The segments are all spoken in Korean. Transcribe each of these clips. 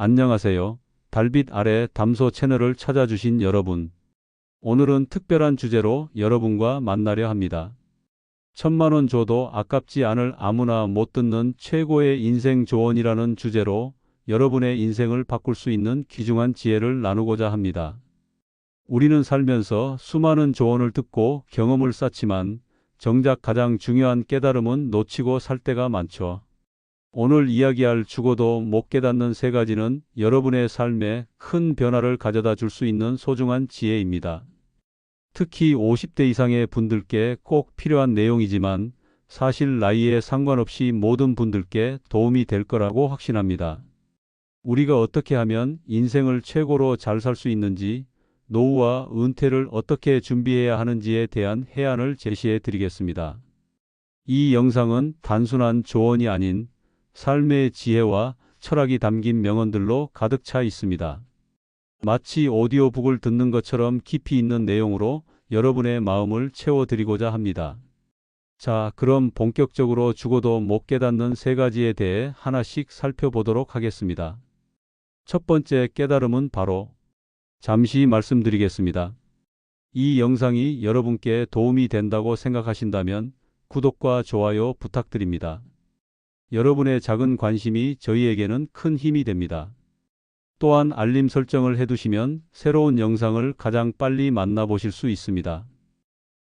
안녕하세요. 달빛 아래 담소 채널을 찾아주신 여러분. 오늘은 특별한 주제로 여러분과 만나려 합니다. 천만 원 줘도 아깝지 않을 아무나 못 듣는 최고의 인생 조언이라는 주제로 여러분의 인생을 바꿀 수 있는 귀중한 지혜를 나누고자 합니다. 우리는 살면서 수많은 조언을 듣고 경험을 쌓지만 정작 가장 중요한 깨달음은 놓치고 살 때가 많죠. 오늘 이야기할 죽어도 못 깨닫는 세 가지는 여러분의 삶에 큰 변화를 가져다 줄 수 있는 소중한 지혜입니다. 특히 50대 이상의 분들께 꼭 필요한 내용이지만 사실 나이에 상관없이 모든 분들께 도움이 될 거라고 확신합니다. 우리가 어떻게 하면 인생을 최고로 잘 살 수 있는지, 노후와 은퇴를 어떻게 준비해야 하는지에 대한 해안을 제시해 드리겠습니다. 이 영상은 단순한 조언이 아닌 삶의 지혜와 철학이 담긴 명언들로 가득 차 있습니다. 마치 오디오북을 듣는 것처럼 깊이 있는 내용으로 여러분의 마음을 채워드리고자 합니다. 자, 그럼 본격적으로 죽어도 못 깨닫는 세 가지에 대해 하나씩 살펴보도록 하겠습니다. 첫 번째 깨달음은 바로 잠시 말씀드리겠습니다. 이 영상이 여러분께 도움이 된다고 생각하신다면 구독과 좋아요 부탁드립니다. 여러분의 작은 관심이 저희에게는 큰 힘이 됩니다. 또한 알림 설정을 해두시면 새로운 영상을 가장 빨리 만나보실 수 있습니다.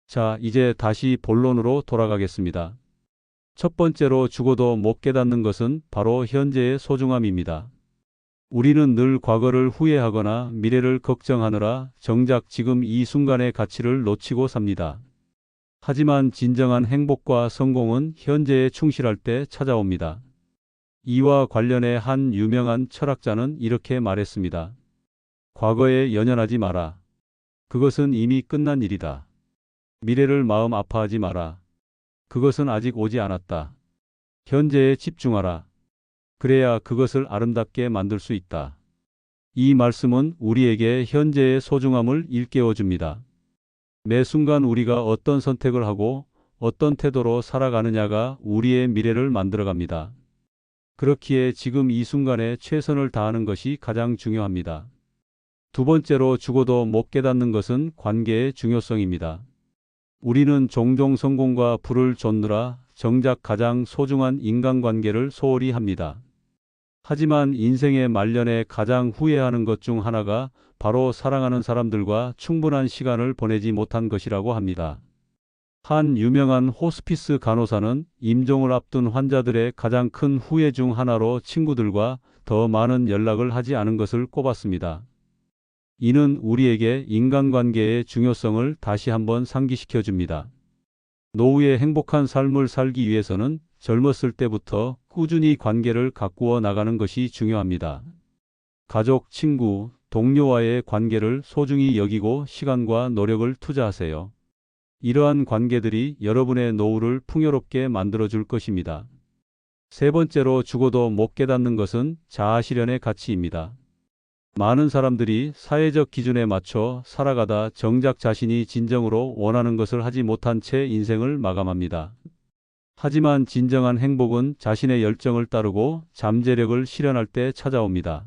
자, 이제 다시 본론으로 돌아가겠습니다. 첫 번째로 죽어도 못 깨닫는 것은 바로 현재의 소중함입니다. 우리는 늘 과거를 후회하거나 미래를 걱정하느라 정작 지금 이 순간의 가치를 놓치고 삽니다. 하지만 진정한 행복과 성공은 현재에 충실할 때 찾아옵니다. 이와 관련해 한 유명한 철학자는 이렇게 말했습니다. 과거에 연연하지 마라. 그것은 이미 끝난 일이다. 미래를 마음 아파하지 마라. 그것은 아직 오지 않았다. 현재에 집중하라. 그래야 그것을 아름답게 만들 수 있다. 이 말씀은 우리에게 현재의 소중함을 일깨워 줍니다. 매 순간 우리가 어떤 선택을 하고 어떤 태도로 살아가느냐가 우리의 미래를 만들어갑니다. 그렇기에 지금 이 순간에 최선을 다하는 것이 가장 중요합니다. 두 번째로 죽어도 못 깨닫는 것은 관계의 중요성입니다. 우리는 종종 성공과 부를 좇느라 정작 가장 소중한 인간관계를 소홀히 합니다. 하지만 인생의 말년에 가장 후회하는 것 중 하나가 바로 사랑하는 사람들과 충분한 시간을 보내지 못한 것이라고 합니다. 한 유명한 호스피스 간호사는 임종을 앞둔 환자들의 가장 큰 후회 중 하나로 친구들과 더 많은 연락을 하지 않은 것을 꼽았습니다. 이는 우리에게 인간관계의 중요성을 다시 한번 상기시켜 줍니다. 노후에 행복한 삶을 살기 위해서는 젊었을 때부터 꾸준히 관계를 가꾸어 나가는 것이 중요합니다. 가족, 친구, 동료와의 관계를 소중히 여기고 시간과 노력을 투자하세요. 이러한 관계들이 여러분의 노후를 풍요롭게 만들어 줄 것입니다. 세 번째로 죽어도 못 깨닫는 것은 자아실현의 가치입니다. 많은 사람들이 사회적 기준에 맞춰 살아가다 정작 자신이 진정으로 원하는 것을 하지 못한 채 인생을 마감합니다. 하지만 진정한 행복은 자신의 열정을 따르고 잠재력을 실현할 때 찾아옵니다.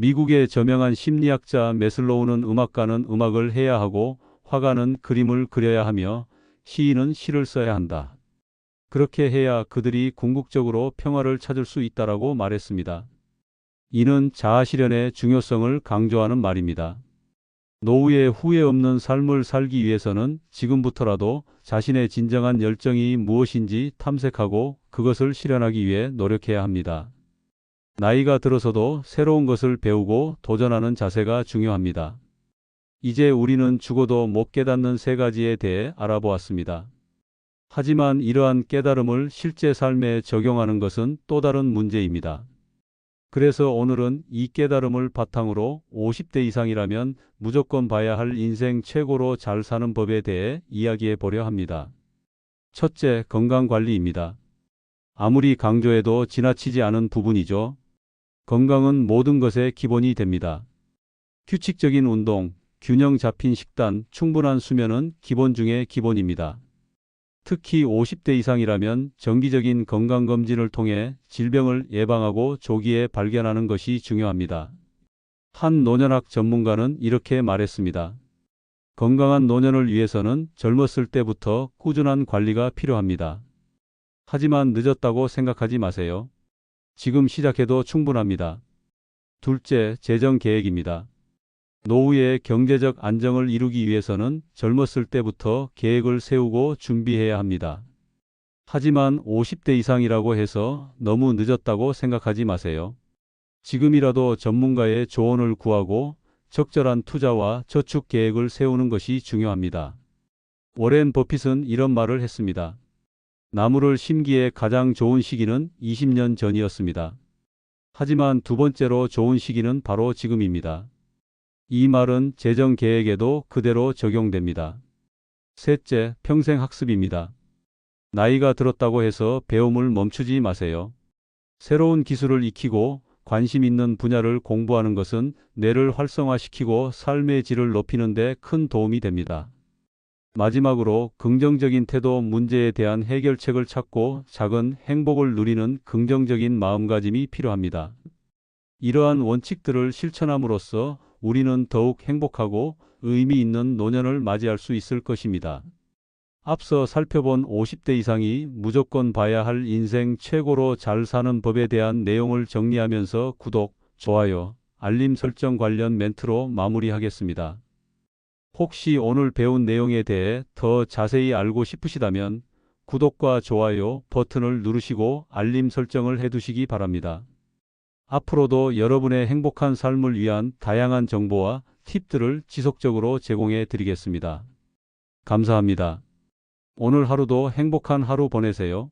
미국의 저명한 심리학자 메슬로우는 음악가는 음악을 해야 하고 화가는 그림을 그려야 하며 시인은 시를 써야 한다. 그렇게 해야 그들이 궁극적으로 평화를 찾을 수 있다라고 말했습니다. 이는 자아실현의 중요성을 강조하는 말입니다. 노후에 후회 없는 삶을 살기 위해서는 지금부터라도 자신의 진정한 열정이 무엇인지 탐색하고 그것을 실현하기 위해 노력해야 합니다. 나이가 들어서도 새로운 것을 배우고 도전하는 자세가 중요합니다. 이제 우리는 죽어도 못 깨닫는 세 가지에 대해 알아보았습니다. 하지만 이러한 깨달음을 실제 삶에 적용하는 것은 또 다른 문제입니다. 그래서 오늘은 이 깨달음을 바탕으로 50대 이상이라면 무조건 봐야 할 인생 최고로 잘 사는 법에 대해 이야기해 보려 합니다. 첫째, 건강 관리입니다. 아무리 강조해도 지나치지 않은 부분이죠. 건강은 모든 것의 기본이 됩니다. 규칙적인 운동, 균형 잡힌 식단, 충분한 수면은 기본 중의 기본입니다. 특히 50대 이상이라면 정기적인 건강검진을 통해 질병을 예방하고 조기에 발견하는 것이 중요합니다. 한 노년학 전문가는 이렇게 말했습니다. 건강한 노년을 위해서는 젊었을 때부터 꾸준한 관리가 필요합니다. 하지만 늦었다고 생각하지 마세요. 지금 시작해도 충분합니다. 둘째, 재정 계획입니다. 노후의 경제적 안정을 이루기 위해서는 젊었을 때부터 계획을 세우고 준비해야 합니다. 하지만 50대 이상이라고 해서 너무 늦었다고 생각하지 마세요. 지금이라도 전문가의 조언을 구하고 적절한 투자와 저축 계획을 세우는 것이 중요합니다. 워렌 버핏은 이런 말을 했습니다. 나무를 심기에 가장 좋은 시기는 20년 전이었습니다. 하지만 두 번째로 좋은 시기는 바로 지금입니다. 이 말은 재정 계획에도 그대로 적용됩니다. 셋째, 평생 학습입니다. 나이가 들었다고 해서 배움을 멈추지 마세요. 새로운 기술을 익히고 관심 있는 분야를 공부하는 것은 뇌를 활성화시키고 삶의 질을 높이는 데 큰 도움이 됩니다. 마지막으로 긍정적인 태도 문제에 대한 해결책을 찾고 작은 행복을 누리는 긍정적인 마음가짐이 필요합니다. 이러한 원칙들을 실천함으로써 우리는 더욱 행복하고 의미 있는 노년을 맞이할 수 있을 것입니다. 앞서 살펴본 50대 이상이 무조건 봐야 할 인생 최고로 잘 사는 법에 대한 내용을 정리하면서 구독, 좋아요, 알림 설정 관련 멘트로 마무리하겠습니다. 혹시 오늘 배운 내용에 대해 더 자세히 알고 싶으시다면 구독과 좋아요 버튼을 누르시고 알림 설정을 해두시기 바랍니다. 앞으로도 여러분의 행복한 삶을 위한 다양한 정보와 팁들을 지속적으로 제공해 드리겠습니다. 감사합니다. 오늘 하루도 행복한 하루 보내세요.